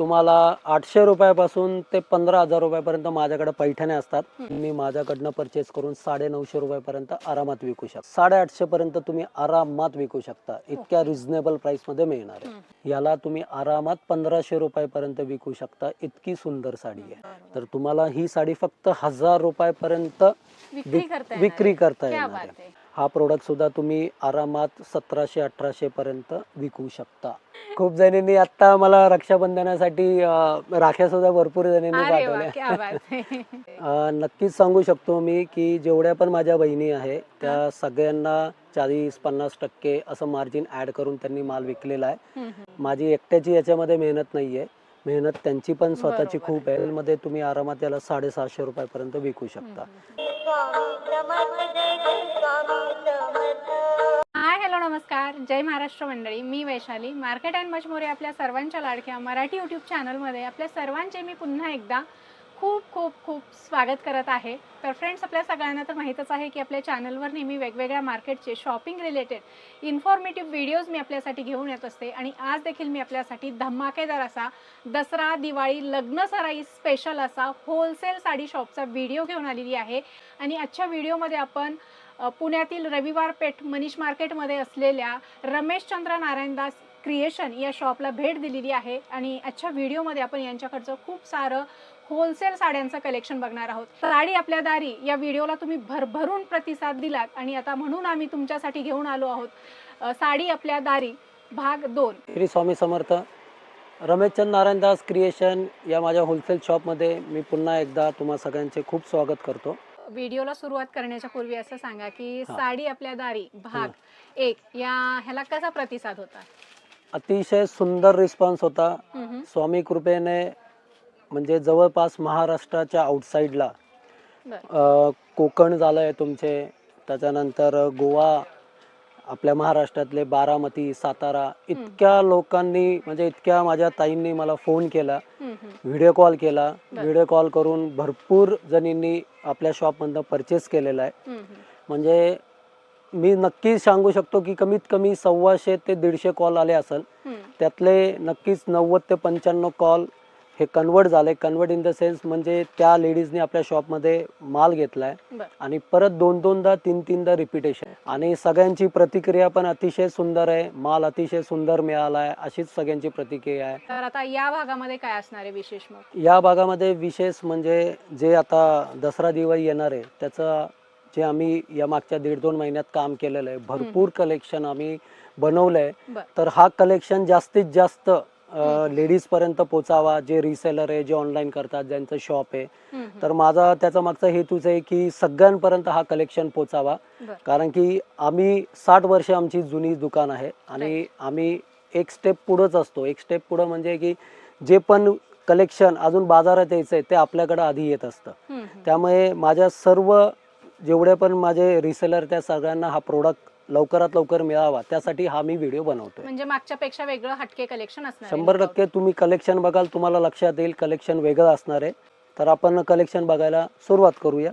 तुम्हाला आठशे रुपयापासून ते पंधरा हजार रुपयापर्यंत माझ्याकडे पैठण्या असतात. मी माझ्याकडनं परचेस करून साडे नऊशे रुपयापर्यंत आरामात विकू शकता. साडेआठशे पर्यंत तुम्ही आरामात विकू शकता. इतक्या रिझनेबल प्राइसमध्ये मिळणार आहे. याला तुम्ही आरामात पंधराशे रुपयापर्यंत विकू शकता. इतकी सुंदर साडी आहे. तर तुम्हाला ही साडी फक्त हजार रुपयापर्यंत विक्री विक- करता येणार आहे. हा प्रोडक्ट सुद्धा तुम्ही आरामात सतराशे अठराशे पर्यंत विकू शकता. खूप जणींनी आता मला रक्षाबंधनासाठी अं, राख्या सुद्धा भरपूर जणींनी अरे वा पाठवल्या. क्या बात आहे अं, नक्कीच सांगू शकतो मी की जेवढ्या पण माझ्या बहिणी आहे त्या सगळ्यांना चाळीस पन्नास टक्के असं मार्जिन ऍड करून त्यांनी माल विकलेला आहे. हम्म, हम्म. माझी एकट्याची याच्यामध्ये मेहनत नाहीये. मेहनत त्यांची पण स्वतःची बरोबर. खूप आहे. मध्ये तुम्ही आरामात याला साडेसहाशे रुपयापर्यंत विकू शकता. हाय हॅलो नमस्कार. जय महाराष्ट्र मंडळी. मी वैशाली. मार्केट अँड मजमोरे आपल्या सर्वांच्या लाडक्या मराठी यूट्यूब चॅनलमध्ये आपल्या सर्वांचे मी पुन्हा एकदा खूप खूप खूप स्वागत करत आहे. तर फ्रेंड्स आपल्या सगळ्यांना तर माहीतच आहे की आपल्या चॅनलवर नेहमी वेगवेगळ्या मार्केटचे शॉपिंग रिलेटेड इन्फॉर्मेटिव्ह व्हिडिओज मी आपल्यासाठी घेऊन येत असते. आणि आज देखील मी आपल्यासाठी धमाकेदार असा दसरा दिवाळी लग्न सराई स्पेशल असा होलसेल साडी शॉपचा व्हिडिओ घेऊन आलेली आहे. आणि आजच्या व्हिडिओमध्ये आपण पुण्यातील रविवार पेठ मनीष मार्केटमध्ये असलेल्या रमेशचंद्र नारायणदास क्रिएशन या शॉपला भेट दिलेली आहे. आणि आजच्या व्हिडिओमध्ये आपण यांच्याकडचं खूप सारं होलसेल साड्यांचं कलेक्शन बघणार आहोत. साडी आपल्या दारी या व्हिडिओला तुम्ही भरभरून प्रतिसाद दिलात आणि आता म्हणून आम्ही तुमच्यासाठी घेऊन आलो आहोत. साडी आपल्या दारी भाग दोन. श्री स्वामी समर्थ रमेशचंद नारायणदास क्रिएशन या माझ्या होलसेल शॉपमध्ये मी पुन्हा एकदा तुम्हा सगळ्यांचे खूप स्वागत करतो. व्हिडिओला सुरुवात करण्याच्या पूर्वी असं सांगा की. साडी आपल्या दारी भाग एक या ह्याला कसा प्रतिसाद होता? अतिशय सुंदर रिस्पॉन्स होता. स्वामी कृपेने म्हणजे जवळपास महाराष्ट्राच्या आउटसाईडला. कोकण झालं आहे तुमचे त्याच्यानंतर गोवा आपल्या महाराष्ट्रातले बारामती सातारा इतक्या लोकांनी म्हणजे इतक्या माझ्या ताईंनी मला फोन केला. व्हिडिओ कॉल केला. व्हिडिओ कॉल करून भरपूर जणींनी आपल्या शॉपमधनं परचेस केलेला आहे. म्हणजे मी नक्कीच सांगू शकतो की कमीत कमी सव्वाशे ते दीडशे कॉल आले असेल. त्यातले नक्कीच नव्वद ते पंच्याण्णव कॉल हे कन्वर्ट झाले कन्वर्ट इन द सेन्स म्हणजे त्या लेडीजने आपल्या शॉपमध्ये माल घेतलाय बरं. आणि परत दोन दोनदा तीन तीनदा रिपिटेशन आणि सगळ्यांची प्रतिक्रिया पण अतिशय सुंदर आहे. माल अतिशय सुंदर मिळाला आहे अशीच सगळ्यांची प्रतिक्रिया आहे. तर आता या भागामध्ये काय असणार आहे विशेष मग? या भागामध्ये विशेष म्हणजे जे आता दसरा दिवाळी येणार आहे त्याचं जे आम्ही या मागच्या दीड दोन महिन्यात काम केलेलं आहे भरपूर कलेक्शन आम्ही बनवलं आहे बर. तर हा कलेक्शन जास्तीत जास्त हम्म. लेडीज पर्यंत पोचावा जे रिसेलर आहे जे ऑनलाईन करतात ज्यांचं शॉप आहे. तर माझा त्याचा मागचा हेतूच आहे की सगळ्यांपर्यंत हा कलेक्शन पोचावा. कारण की आम्ही साठ वर्ष आमची जुनी दुकान आहे आणि आम्ही एक स्टेप पुढंच असतो एक स्टेप पुढं म्हणजे की जे पण कलेक्शन अजून बाजारात यायचं आहे ते आपल्याकडे आधी येत असतं. त्यामुळे माझ्या सर्व जेवढे पण माझे रिसेलर त्या सगळ्यांना हा प्रोडक्ट लवकरात लवकर मिळावा त्यासाठी हा मी व्हिडिओ बनवतोय म्हणजे मागच्या पेक्षा वेगळं हटके कलेक्शन असणार शंभर. टक्के तुम्ही कलेक्शन बघाल तुम्हाला लक्षात येईल कलेक्शन वेगळं असणार आहे तर आपण कलेक्शन बघायला सुरुवात करूया.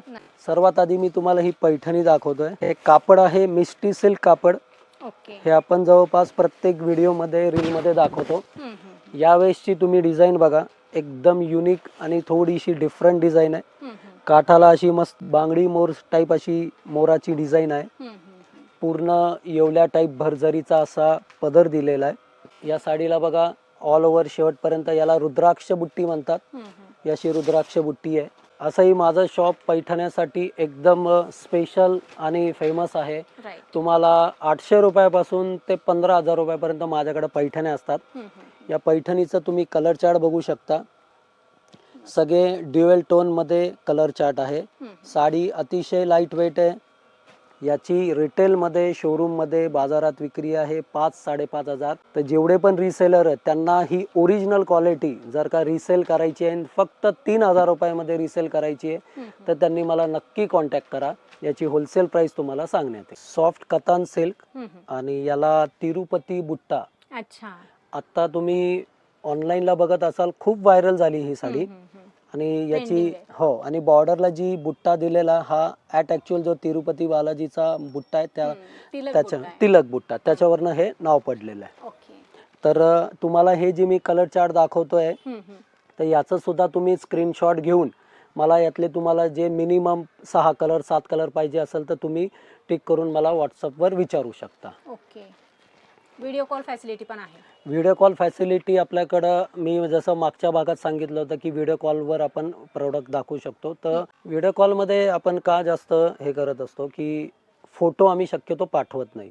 सर्वात आधी मी तुम्हाला ही पैठणी दाखवतोय हे कापड आहे मिस्टी सिल्क कापड हे आपण जवळपास प्रत्येक व्हिडिओमध्ये रीलमध्ये दाखवतो हम्म, हम्म. यावेळेसची तुम्ही डिझाईन बघा एकदम युनिक आणि थोडीशी डिफरंट डिझाईन आहे. काठाला अशी मस्त बांगडी मोर टाईप अशी मोराची डिझाईन आहे. पूर्ण येवल्या टाईप भरजरीचा असा पदर दिलेला आहे. या साडीला बघा ऑल ओव्हर शेवटपर्यंत याला रुद्राक्ष बुट्टी म्हणतात. अशी रुद्राक्ष बुट्टी आहे. असंही माझं शॉप पैठण्यासाठी एकदम स्पेशल आणि फेमस आहे. तुम्हाला आठशे रुपयापासून ते पंधरा हजार रुपयापर्यंत माझ्याकडे पैठण्या असतात. या पैठणीचं तुम्ही कलर चार्ट बघू शकता. सगळे ड्युएल टोनमध्ये कलर चार्ट आहे. साडी अतिशय लाइट वेट आहे. याची रिटेलमध्ये शोरूममध्ये बाजारात विक्री आहे पाच साडेपाच हजार. तर जेवढे पण रिसेलर आहेत त्यांना ही ओरिजिनल क्वालिटी जर का रिसेल करायची आहे फक्त तीन हजार रुपयामध्ये रिसेल करायची आहे तर त्यांनी मला नक्की कॉन्टॅक्ट करा. याची होलसेल प्राइस तुम्हाला सांगण्यात येईल. Soft katan silk. आणि याला तिरुपती बुट्टा. अच्छा. आता तुम्ही ऑनलाईनला बघत असाल खूप व्हायरल झाली ही साडी. आणि याची Trending आहे. हो आणि बॉर्डरला जी बुट्टा दिलेला हा ऍट ऍक्च्युअल जो तिरुपती बालाजीचा बुट्टा आहे त्या हम्म. तिलक त्याच्या बुट्टा आहे. तिलक बुट्टा त्याच्यावरनं हे नाव पडलेलं आहे ओके तर अ, तुम्हाला हे जे मी कलर चार्ट दाखवतोय हम्म, हम्म. तर याचं सुद्धा तुम्ही स्क्रीनशॉट घेऊन मला यातले तुम्हाला जे मिनिमम सहा कलर सात कलर पाहिजे असेल तर तुम्ही टिक करून मला व्हॉट्सअपवर विचारू शकता ओके व्हिडिओ कॉल फॅसिलिटी पण आहे. व्हिडिओ कॉल फॅसिलिटी आपल्याकडं मी जसं मागच्या भागात सांगितलं होतं की व्हिडिओ कॉलवर आपण प्रोडक्ट दाखवू शकतो. तर व्हिडिओ कॉलमध्ये आपण का जास्त हे करत असतो की फोटो आम्ही शक्यतो पाठवत नाही.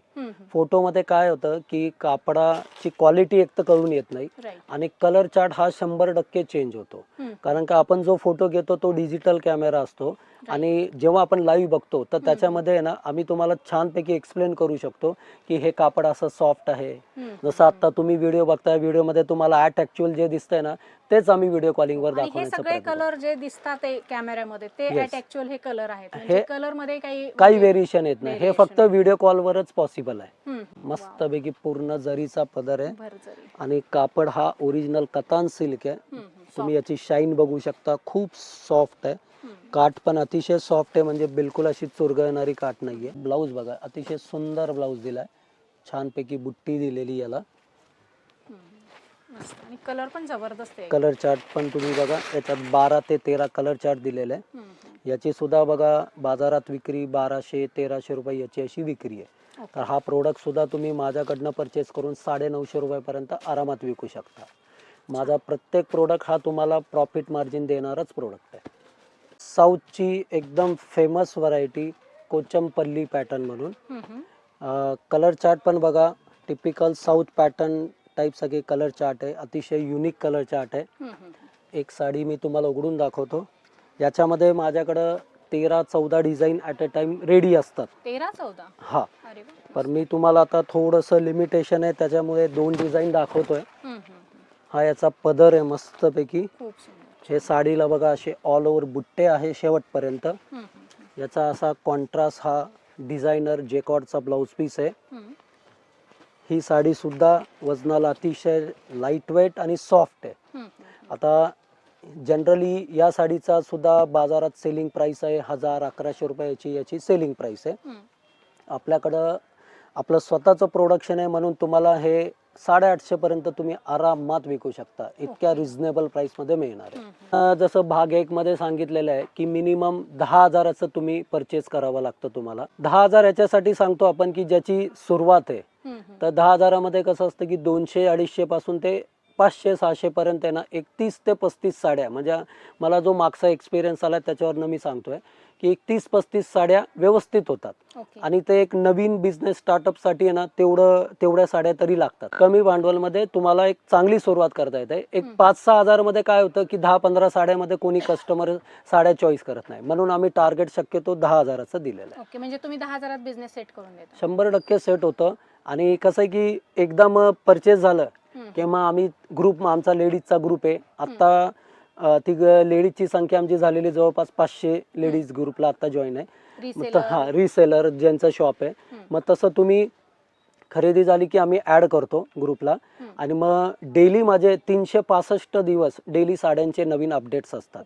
फोटोमध्ये काय होतं की कापडाची क्वालिटी एक तर कळून येत नाही आणि कलर चार्ट हा शंभर टक्के चेंज होतो. कारण का आपण जो फोटो घेतो तो डिजिटल कॅमेरा असतो आणि जेव्हा आपण लाईव्ह बघतो तर त्याच्यामध्ये ना आम्ही तुम्हाला छानपैकी एक्सप्लेन करू शकतो की हे कापड असं सॉफ्ट आहे. जसं आता तुम्ही व्हिडिओ बघताय व्हिडिओमध्ये तुम्हाला ॲट ॲक्च्युअल जे दिसतंय ना तेच आम्ही व्हिडिओ कॉलिंगवर आणि हे दाखवण्याचा सगळे प्रयत्न. कलर जे दिसतात ते कॅमेऱ्यामध्ये ते Yes. ऍट ऍक्च्युअल हे कलर आहेत हे- म्हणजे कलरमध्ये काही काही म्हणजे- व्हेरिएशन येत नाही हे variation फक्त व्हिडिओ कॉलवरच पॉसिबल आहे हम्म, हम्म. मस्तपैकी पूर्ण जरीचा पदर आहे. भरजरी आणि कापड हा ओरिजिनल कतान सिल्क आहे हम्म, हम्म. तुम्ही याची शाईन बघू शकता खूप सॉफ्ट आहे हम्म. काठ पण अतिशय सॉफ्ट आहे म्हणजे बिलकुल अशी चुरगळणारी काठ नाहीये ब्लाऊज बघा अतिशय सुंदर ब्लाऊज दिलाय छानपैकी बुट्टी दिलेली याला. मस्त. आणि कलर पण जबरदस्त आहे. कलर चार्ट पण तुम्ही बघा याच्यात बारा ते तेरा कलर चार्ट दिलेले आहे. हम्म, हम्म. याची सुद्धा बघा बाजारात विक्री बाराशे तेराशे रुपये याची अशी विक्री आहे. तर हा प्रोडक्ट सुद्धा तुम्ही माझ्याकडनं परचेस करून साडे नऊशे रुपयापर्यंत आरामात विकू शकता. माझा प्रत्येक प्रोडक्ट हा तुम्हाला प्रॉफिट मार्जिन देणारच प्रोडक्ट आहे. साऊथची एकदम फेमस व्हरायटी कोचमपल्ली पॅटर्न म्हणून. हम्म, हम्म. कलर चार्ट पण बघा टिपिकल साऊथ पॅटर्न टाईप सगळे कलर चार्ट आहे अतिशय युनिक कलर चार्ट आहे. एक साडी मी तुम्हाला उघडून दाखवतो याच्यामध्ये माझ्याकडं तेरा चौदा design at a time ready असतात तेरा चौदा हा. पण मी तुम्हाला आता थोडंसं लिमिटेशन आहे त्याच्यामुळे दोन डिझाईन दाखवतोय. हा याचा पदर आहे मस्तपैकी हे साडीला बघा असे ऑल ओव्हर बुट्टे आहे शेवटपर्यंत. याचा असा कॉन्ट्रास्ट हा डिझायनर जेकॉर्डचा ब्लाऊज पीस आहे. ही साडी सुद्धा वजनाला अतिशय लाइट वेट आणि सॉफ्ट आहे. आता जनरली या साडीचा सुद्धा बाजारात सेलिंग प्राइस आहे हजार अकराशे रुपयाची याची सेलिंग प्राइस आहे. आपल्याकडं आपलं स्वतःचं प्रोडक्शन आहे म्हणून तुम्हाला हे साडेआठशे पर्यंत तुम्ही आरामात विकू शकता इतक्या Okay. रिझनेबल प्राइसमध्ये मिळणार आहे जसं भाग एक मध्ये सांगितलेलं आहे की मिनिमम दहा हजाराचं तुम्ही परचेस करावं लागतं तुम्हाला दहा हजार याच्यासाठी सांगतो आपण की ज्याची सुरुवात आहे. तर दहा हजारामध्ये कसं असतं की दोनशे अडीचशे पासून ते पाचशे सहाशे पर्यंत आहे ना एकतीस ते पस्तीस साड्या. म्हणजे मला जो मागचा एक्सपिरियन्स आला त्याच्यावरनं मी सांगतोय की एकतीस पस्तीस साड्या व्यवस्थित होतात. आणि ते एक नवीन बिझनेस स्टार्टअपसाठी आहे ना तेवढं तेवढ्या साड्या तरी लागतात. कमी भांडवलमध्ये तुम्हाला एक चांगली सुरुवात करता येते. एक. पाच सहा हजारमध्ये काय होतं की दहा पंधरा साड्यामध्ये कोणी कस्टमर साड्या चॉईस करत नाही. म्हणून आम्ही टार्गेट शक्यतो दहा हजाराचं दिलेलं आहे. म्हणजे तुम्ही दहा हजारात बिझनेस सेट करून देता. शंभर टक्के सेट होतं. आणि कसं आहे की एकदा मग परचेस झालं. की मग आम्ही ग्रुप आमचा लेडीजचा ग्रुप आहे आत्ता ती लेडीजची संख्या आमची झालेली जवळपास पाचशे लेडीज ग्रुपला आता जॉईन आहे मग. हा रिसेलर ज्यांचं शॉप आहे. मग तसं तुम्ही खरेदी झाली की आम्ही ॲड करतो ग्रुपला. आणि मग डेली माझे तीनशे पासष्ट दिवस डेली साड्यांचे नवीन अपडेट्स असतात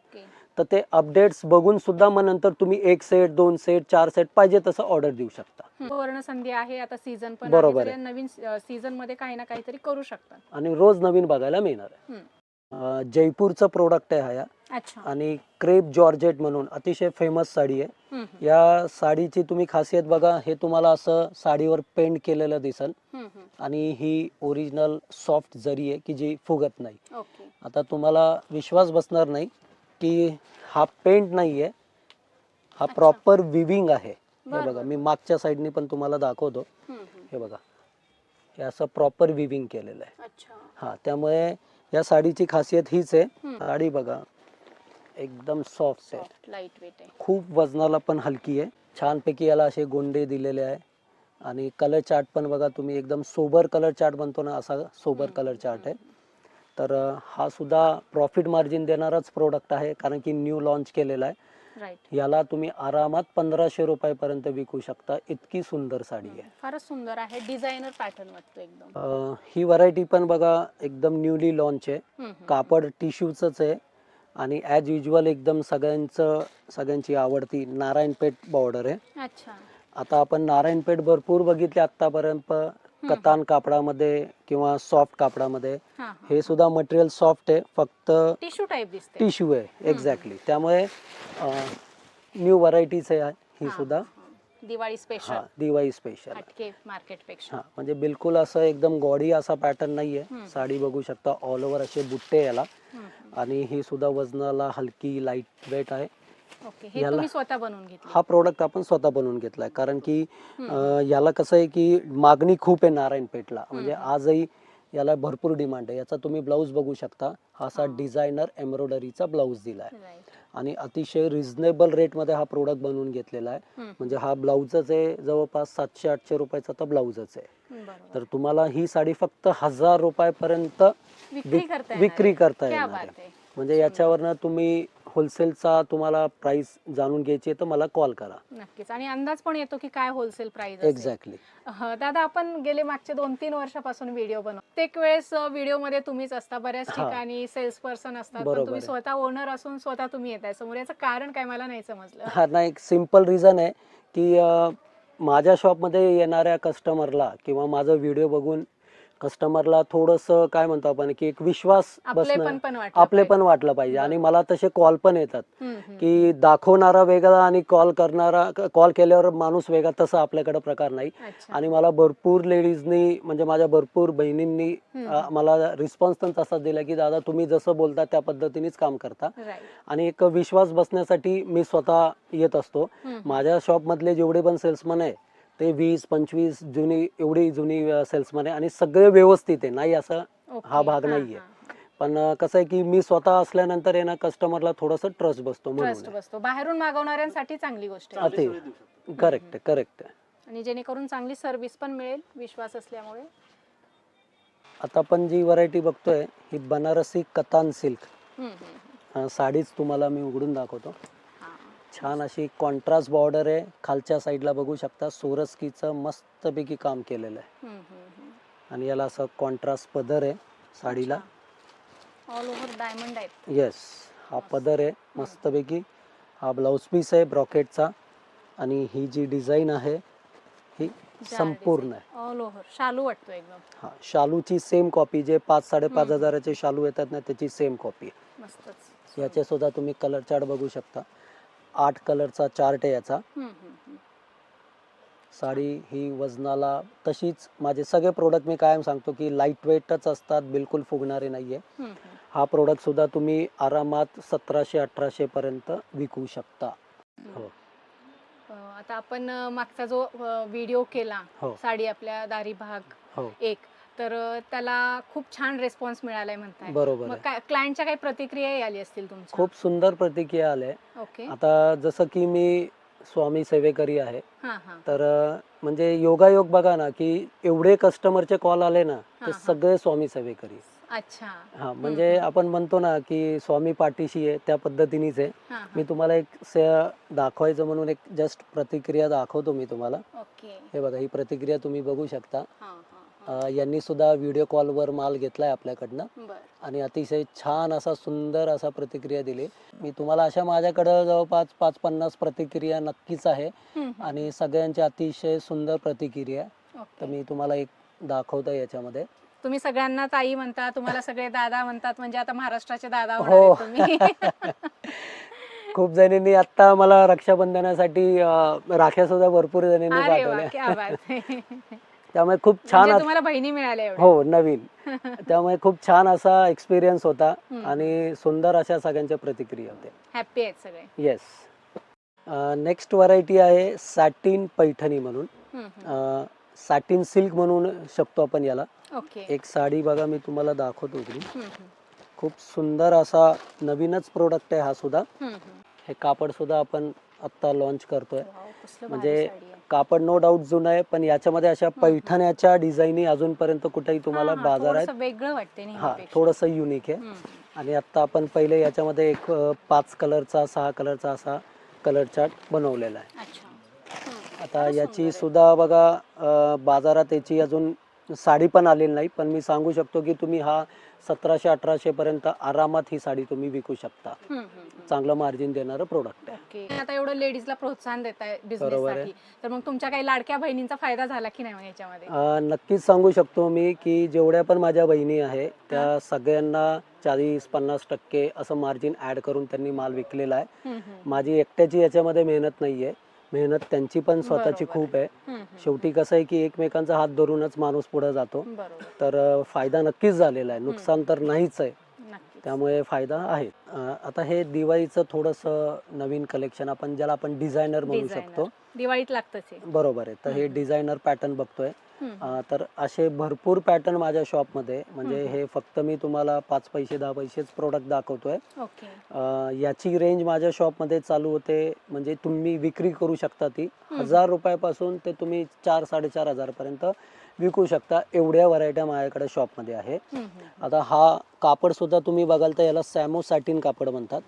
तर ते अपडेट्स बघून सुद्धा मग नंतर तुम्ही एक सेट दोन सेट चार सेट पाहिजे तसं ऑर्डर देऊ शकता. संधी आहे आता सीझन पण बरोबर आहे. आहे. नवीन सीझनमध्ये काही ना काहीतरी करू शकतात. आणि रोज नवीन बघायला मिळणार आहे. हम्म. अं, जयपूरचं प्रोडक्ट आहे हा. या अच्छा. आणि क्रेप जॉर्जेट म्हणून अतिशय फेमस साडी आहे. हम्म, हम्म, या साडीची तुम्ही खासियत बघा हे तुम्हाला असं साडीवर पेंट केलेलं दिसल. हम्म, हम्म. आणि ही ओरिजिनल सॉफ्ट जरी आहे की जी फुगत नाही. ओके. आता तुम्हाला विश्वास बसणार नाही. की हा पेंट नाही आहे हा. प्रॉपर विविंग आहे. हे बघा. मी मागच्या साईडनी पण तुम्हाला दाखवतो. हे बघा. हे असं प्रॉपर विविंग केलेलं आहे. हा त्यामुळे या साडीची खासियत हीच आहे. साडी बघा एकदम सॉफ्ट आहे. लाइट वेट आहे. खूप वजनाला पण हलकी आहे. छानपैकी याला असे गोंडे दिलेले आहे. आणि कलर चार्ट पण बघा तुम्ही एकदम सोबर कलर चार्ट बनतो ना असा सोबर कलर चार्ट आहे. तर हा सुद्धा प्रॉफिट मार्जिन देणाराच प्रोडक्ट आहे कारण की न्यू लॉन्च केलेला आहे. याला तुम्ही आरामात पंधराशे रुपयापर्यंत विकू शकता. इतकी सुंदर साडी आहे. फारच सुंदर आहे. डिझायनर पॅटर्न वाटतो एकदम. ही व्हरायटी पण बघा एकदम न्यूली लॉन्च आहे. कापड टिश्यूचंच आहे. आणि ॲज युजल एकदम सगळ्यांचं सगळ्यांची आवडती नारायणपेठ बॉर्डर आहे. अच्छा. आता आपण नारायणपेठ भरपूर बघितले आत्तापर्यंत. कतान कापडामध्ये किंवा सॉफ्ट कापडामध्ये. हा हा. हे सुद्धा मटेरियल सॉफ्ट आहे फक्त टिश्यू टाईप दिसते. टिश्यू आहे एक्झॅक्टली त्यामुळे न्यू व्हरायटीज आहे ही हा, सुद्धा. हा. दिवाळी स्पेशल हा दिवाळी स्पेशल हटके मार्केटपेक्षा. हा म्हणजे बिलकुल असं एकदम गॉडी असा पॅटर्न नाहीये. हम्म. साडी बघू शकता ऑल ओव्हर असे बुट्टे याला. हम्म, आणि ही सुद्धा वजनाला हलकी लाइट वेट आहे. ओके हे याला- तुम्ही स्वतः बनवून घेतले हा प्रोडक्ट आपण स्वतः बनवून घेतलाय कारण की. अं, याला कसं आहे की मागणी खूप आहे नारायणपेठला म्हणजे हम्म. आजही याला भरपूर डिमांड आहे याचा तुम्ही ब्लाऊज बघू शकता हा असा. डिझायनर एम्ब्रॉयडरीचा ब्लाऊज दिलाय Right. आणि अतिशय रिझनेबल रेटमध्ये हा प्रोडक्ट बनवून घेतलेला आहे हम्म, म्हणजे हा ब्लाऊजच आहे जवळपास सातशे आठशे रुपयाचा तर ब्लाऊजच आहे बरोबर. तर तुम्हाला ही साडी फक्त हजार रुपयापर्यंत विक्री विक- करता येणार विक्री आहे. करता क्या येणार बात आहे आहे म्हणजे याच्यावरनं तुम्ही होलसेलचा तुम्हाला प्राइस जाणून घ्यायची आहे तर मला कॉल करा. नक्कीच. आणि अंदाज पण येतो की काय होलसेल प्राइस एक्झॅक्टली दादा आपण गेले मागचे दोन तीन वर्षापासून व्हिडिओ बनव प्रत्येक वेळेस व्हिडिओमध्ये तुम्हीच असता. बऱ्याच. ठिकाणी सेल्स पर्सन असतात पण तुम्ही आहे. स्वतः ओनर असून स्वतः तुम्ही येताय. समोर याचं कारण काय मला नाही समजलं. हा ना एक सिंपल रिझन आहे की माझ्या शॉपमध्ये येणाऱ्या कस्टमरला किंवा माझा व्हिडिओ बघून कस्टमरला थोडंसं काय म्हणतो आपण की एक विश्वास आपले बसणं पण पण वाटलं आपले पाहिजे. पण वाटलं पाहिजे आणि मला तसे कॉल पण येतात. की दाखवणारा वेगळा आणि कॉल करणारा कॉल केल्यावर माणूस वेगळा तसं आपल्याकडे प्रकार नाही. आणि मला भरपूर लेडीजनी म्हणजे माझ्या भरपूर बहिणींनी मला रिस्पॉन्स पण तसाच दिला की दादा तुम्ही जसं बोलता त्या पद्धतीनेच काम करता. आणि एक विश्वास बसण्यासाठी मी स्वतः येत असतो माझ्या शॉपमधले जेवढे पण सेल्समन आहे ते वीस पंचवीस जुनी एवढी जुनी सेल्समन आहे आणि सगळे व्यवस्थित आहे नाही असं. हा भाग हा, नाहीये. हा, हा. पण कसं आहे की मी स्वतः असल्यानंतर आहे ना कस्टमरला थोडंसं ट्रस्ट बसतो ट्रस्ट म्हणून बसतो बाहेरून मागवणाऱ्यांसाठी चांगली गोष्ट आहे करेक्ट करेक्ट आणि जेणेकरून चांगली सर्व्हिस पण मिळेल विश्वास असल्यामुळे आता आपण जी व्हरायटी बघतोय ही बनारसी कतान सिल्क हम्म, हम्म, हम्म. साडीच तुम्हाला मी उघडून दाखवतो. छान अशी कॉन्ट्रास्ट बॉर्डर आहे. खालच्या साईडला बघू शकता सोरस्कीचं मस्तपैकी काम केलेलं आहे. आणि याला असं कॉन्ट्रास्ट पदर आहे साडीला. ऑल ओव्हर डायमंड येस हा पदर आहे मस्तपैकी. हा ब्लाऊज पीस आहे ब्रॉकेटचा आणि ही जी डिझाईन आहे ही संपूर्ण आहे. ऑल ओव्हर शालू वाटतो एकदम. हा शालूची सेम कॉपी जे पाच साडेपाच. हजाराचे शालू येतात ना त्याची सेम कॉपी मस्तच. याचे सुद्धा तुम्ही कलर चार्ट बघू शकता. आठ कलरचा चार्ट आहे याचा. साडी ही वजनाला तशीच माझे सगळे प्रोडक्ट मी कायम सांगतो की लाइट वेटच असतात बिलकुल फुगणारे नाहीये. हा प्रोडक्ट सुद्धा तुम्ही आरामात सतराशे अठराशे पर्यंत विकू शकता. हो. आता आपण मागचा जो व्हिडिओ केला हो. साडी आपल्या दारी भाग हो. एक तर त्याला खूप छान रिस्पॉन्स मिळालाय म्हणताय. बरोबर मग आहे. काय क्लायंटच्या काही प्रतिक्रिया आली असतील तुमच्या? खूप सुंदर प्रतिक्रिया आल्या. ओके. आता जसं की मी स्वामी सेवेकरी आहे. हा हा. तर अं, म्हणजे योगायोग बघा ना की एवढे कस्टमरचे कॉल आले ना ते हा. सगळे स्वामी सेवेकरी. अच्छा. हा म्हणजे हम्म. आपण म्हणतो ना की स्वामी पाठीशी आहे त्या पद्धतीनेच आहे. हा हा. मी तुम्हाला एक स- दाखवायचं म्हणून एक जस्ट प्रतिक्रिया दाखवतो मी तुम्हाला. ओके. हे बघा ही प्रतिक्रिया तुम्ही बघू शकता. हा. यांनी सुद्धा व्हिडिओ कॉलवर माल घेतलाय आपल्याकडनं आणि अतिशय छान असा सुंदर असा प्रतिक्रिया दिली मी तुम्हाला अशा माझ्याकडं जवळपास पाच पन्नास प्रतिक्रिया नक्कीच आहे. आणि सगळ्यांची अतिशय सुंदर प्रतिक्रिया. तर. मी तुम्हाला एक दाखवतो याच्यामध्ये तुम्ही सगळ्यांना ताई म्हणता तुम्हाला सगळे दादा म्हणतात म्हणजे आता महाराष्ट्राचे दादा हो. खूप जणींनी आता मला रक्षाबंधनासाठी राख्या सुद्धा भरपूर जणींनी पाठवल्या. त्यामुळे खूप छान म्हणजे अस- तुम्हाला बहिणी मिळाल्या एवढ्या. हो नवीन. त्यामुळे खूप छान असा एक्सपिरियन्स होता हम्म. आणि सुंदर अशा सगळ्यांच्या प्रतिक्रिया होत्या. हॅप्पी आहेत सगळे. येस नेक्स्ट व्हरायटी आहे सॅटिन पैठणी म्हणून. सॅटिन सिल्क म्हणून शकतो आपण याला. ओके एक साडी बघा मी तुम्हाला दाखवतो इकडे हम्म, हम्म. खूप सुंदर असा नवीनच प्रोडक्ट आहे हा सुद्धा. हे कापड सुद्धा आपण आत्ता लॉन्च करतोय. म्हणजे. कापड नो डाऊट जुनं आहे पण याच्यामध्ये अशा पैठण्याच्या डिझाईनी अजूनपर्यंत कुठेही तुम्हाला बाजारात वेगळं वाटते हा. थोडंसं युनिक आहे. आणि आत्ता आपण पहिले याच्यामध्ये एक पाच कलरचा सहा कलरचा असा कलर चार्ट बनवलेला आहे. आता याची. सुद्धा बघा बाजारात याची अजून साडी पण आलेली नाही पण मी सांगू शकतो की तुम्ही हा सतराशे अठराशे पर्यंत आरामात ही साडी तुम्ही विकू शकता. चांगलं मार्जिन देणारं प्रोडक्ट आहे. ओके आता एवढं लेडीजला प्रोत्साहन देत आहे बरोबर आहे. बिझनेससाठी तर मग तुमच्या काही लाडक्या बहिणींचा फायदा झाला की नाही मग याच्यामध्ये? अं, नक्कीच सांगू शकतो मी की जेवढ्या पण माझ्या बहिणी आहे त्या सगळ्यांना चाळीस पन्नास टक्के असं मार्जिन ॲड करून त्यांनी माल विकलेला आहे. हम्म, हम्म, माझी एकट्याची याच्यामध्ये मेहनत नाही आहे मेहनत त्यांची पण स्वतःची. खूप आहे. शेवटी कसं आहे की एकमेकांचा हात धरूनच माणूस पुढे जातो. तर फायदा नक्कीच झालेला आहे. नुकसान तर नाहीच आहे. त्यामुळे फायदा आहे. आता हे दिवाळीचं थोडंसं नवीन कलेक्शन आपण ज्याला आपण डिझायनर म्हणू. शकतो. दिवाळीत लागतच आहे बरोबर आहे. तर हे. डिझायनर पॅटर्न बघतोय. तर असे भरपूर पॅटर्न माझ्या शॉपमध्ये म्हणजे. हे फक्त मी तुम्हाला पाच पैसे दहा पैसेच प्रोडक्ट दाखवतोय. याची रेंज माझ्या शॉपमध्ये चालू होते. म्हणजे तुम्ही विक्री करू शकता ती. हजार रुपयापासून ते तुम्ही चार साडेचार हजारपर्यंत विकू शकता. एवढ्या व्हरायट्या माझ्याकडे शॉपमध्ये आहे. आता हा कापड सुद्धा तुम्ही बघाल तर याला सॅमो सॅटिन कापड म्हणतात.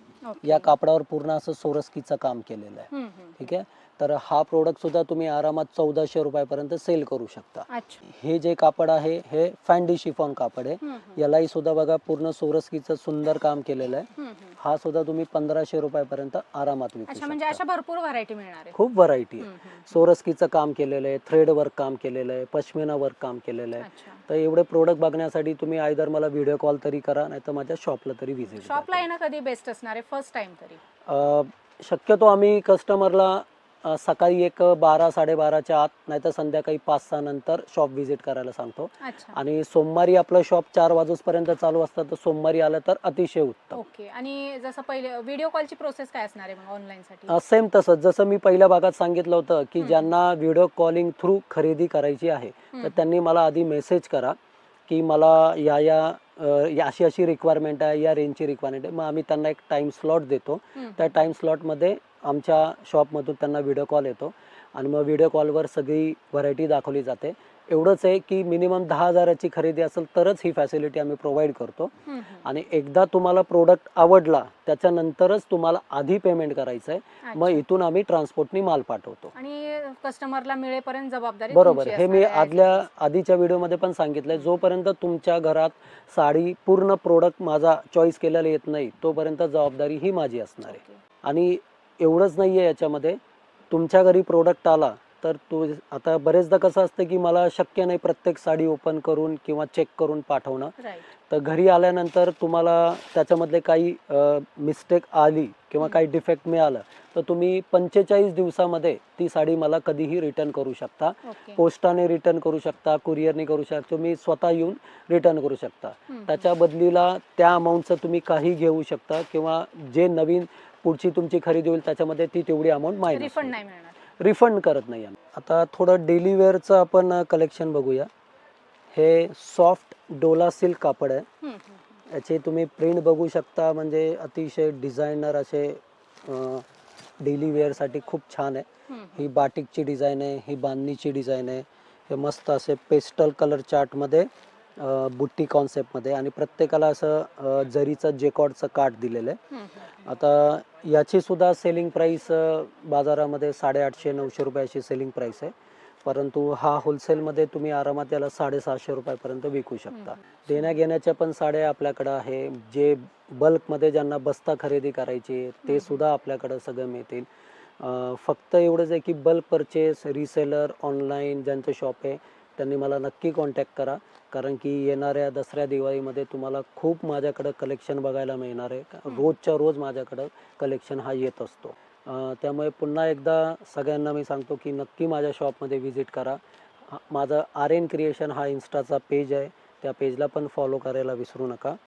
या कापडावर पूर्ण असं सोरस्कीचं काम केलेलं आहे. ठीक आहे? तर हा प्रोडक्ट सुद्धा तुम्ही आरामात चौदाशे रुपयापर्यंत सेल करू शकता. अच्छा. हे जे कापड आहे हे फॅन्डी शिफॉन कापड आहे. यालाही सुद्धा बघा पूर्ण सोरस्कीचं सुंदर काम केलेलं आहे. हा सुद्धा तुम्ही पंधराशे रुपयापर्यंत आरामात विकू अच्छा म्हणजे शकता. अशा भरपूर व्हरायटी मिळणार आहे. खूप व्हरायटी आहे. हम्म, हम्म, सोरस्कीचं काम केलेलं आहे थ्रेड वर्क काम केलेलं आहे पश्मिना वर्क काम केलेलं आहे. अच्छा. तर एवढे प्रोडक्ट बघण्यासाठी तुम्ही आयदर मला व्हिडिओ कॉल तरी करा नाही तर माझ्या शॉपला तरी व्हिजिट शॉपला येणं कधी बेस्ट असणार आहे? फर्स्ट टाइम तरी. शक्यतो आम्ही कस्टमरला सकाळी एक बारा साडेबाराच्या आत नाहीतर संध्याकाळी पाच सहा नंतर शॉप व्हिजिट करायला सांगतो. अच्छा. आणि सोमवारी आपलं शॉप चार वाजूपर्यंत चालू असतं तर सोमवारी आलं तर अतिशय उत्तम. ओके. आणि जसं पहिले व्हिडिओ कॉलची प्रोसेस काय असणार आहे मग ऑनलाईन साठी सेम तसंच. जसं मी पहिल्या भागात सांगितलं होतं की. ज्यांना व्हिडिओ कॉलिंग थ्रू खरेदी करायची आहे. तर त्यांनी मला आधी मेसेज करा की मला या या अशी अशी रिक्वायरमेंट आहे या रेंजची रिक्वायरमेंट आहे. मग आम्ही त्यांना एक टाइम स्लॉट देतो. त्या टाइम स्लॉटमध्ये आमच्या शॉपमधून त्यांना व्हिडिओ कॉल येतो आणि मग व्हिडिओ कॉलवर सगळी व्हरायटी दाखवली जाते एवढंच आहे की मिनिमम दहा हजाराची खरेदी असेल तरच ही फॅसिलिटी आम्ही प्रोव्हाइड करतो. आणि एकदा तुम्हाला प्रोडक्ट आवडला त्याच्यानंतरच तुम्हाला आधी पेमेंट करायचं आहे मग. इथून आम्ही ट्रान्सपोर्टनी माल पाठवतो आणि कस्टमरला मिळेपर्यंत जबाबदारी बरोबर हे मी. आदल्या आधीच्या व्हिडिओमध्ये पण सांगितलंय जोपर्यंत तुमच्या घरात साडी पूर्ण प्रोडक्ट माझा चॉईस केलेला येत नाही तोपर्यंत जबाबदारी ही माझी असणार आहे. आणि एवढंच नाही आहे याच्यामध्ये. तुमच्या घरी प्रोडक्ट आला तर तू आता बरेचदा कसं असतं की मला शक्य नाही प्रत्येक साडी ओपन करून किंवा चेक करून पाठवणं. तर घरी आल्यानंतर तुम्हाला त्याच्यामधले काही मिस्टेक आली किंवा काही डिफेक्ट मिळालं तर तुम्ही पंचेचाळीस दिवसामध्ये ती साडी मला कधीही रिटर्न करू शकता. पोस्टाने रिटर्न करू शकता कुरिअरने करू शकता तुम्ही स्वतः येऊन रिटर्न करू शकता. त्याच्या बदलीला त्या अमाऊंटचं तुम्ही काही घेऊ शकता किंवा जे नवीन पुढची तुमची खरेदी होईल त्याच्यामध्ये ती तेवढी अमाऊंट. मायनस रिफंड नाही मिळणार. रिफंड करत नाही आम्ही. आता थोडं डेली वेअरचं आपण कलेक्शन बघूया. हे सॉफ्ट डोला सिल्क कापड आहे. याचे तुम्ही प्रिंट बघू शकता म्हणजे अतिशय डिझायनर असे डेली वेअरसाठी खूप छान आहे. ही बाटिकची डिझाईन आहे ही बांधणीची डिझाईन आहे. हे मस्त असे पेस्टल कलर चार्टमध्ये बुट्टी कॉन्सेप्टमध्ये आणि प्रत्येकाला असं जरीचं जेकॉर्डचं काठ दिलेलं आहे. आता याची सुद्धा सेलिंग प्राईस बाजारामध्ये साडेआठशे नऊशे रुपयाची सेलिंग प्राईस आहे परंतु हा होलसेलमध्ये तुम्ही आरामात याला साडेसहाशे रुपयापर्यंत विकू शकता. देण्या घेण्याच्या पण साड्या आपल्याकडं आहे जे बल्कमध्ये ज्यांना बस्ता खरेदी करायची ते. सुद्धा आपल्याकडं सगळं मिळतील फक्त एवढंच आहे की बल्क परचेस रिसेलर ऑनलाईन ज्यांचं शॉप आहे त्यांनी मला नक्की कॉन्टॅक्ट करा. कारण की येणाऱ्या दसऱ्या दिवाळीमध्ये तुम्हाला खूप माझ्याकडं कलेक्शन बघायला मिळणार आहे. रोजच्या रोज माझ्याकडं कलेक्शन हा येत असतो. त्यामुळे पुन्हा एकदा सगळ्यांना मी सांगतो की नक्की माझ्या शॉपमध्ये व्हिजिट करा. माझं आर एन क्रिएशन हा इन्स्टाचा पेज आहे. त्या पेजला पण फॉलो करायला विसरू नका.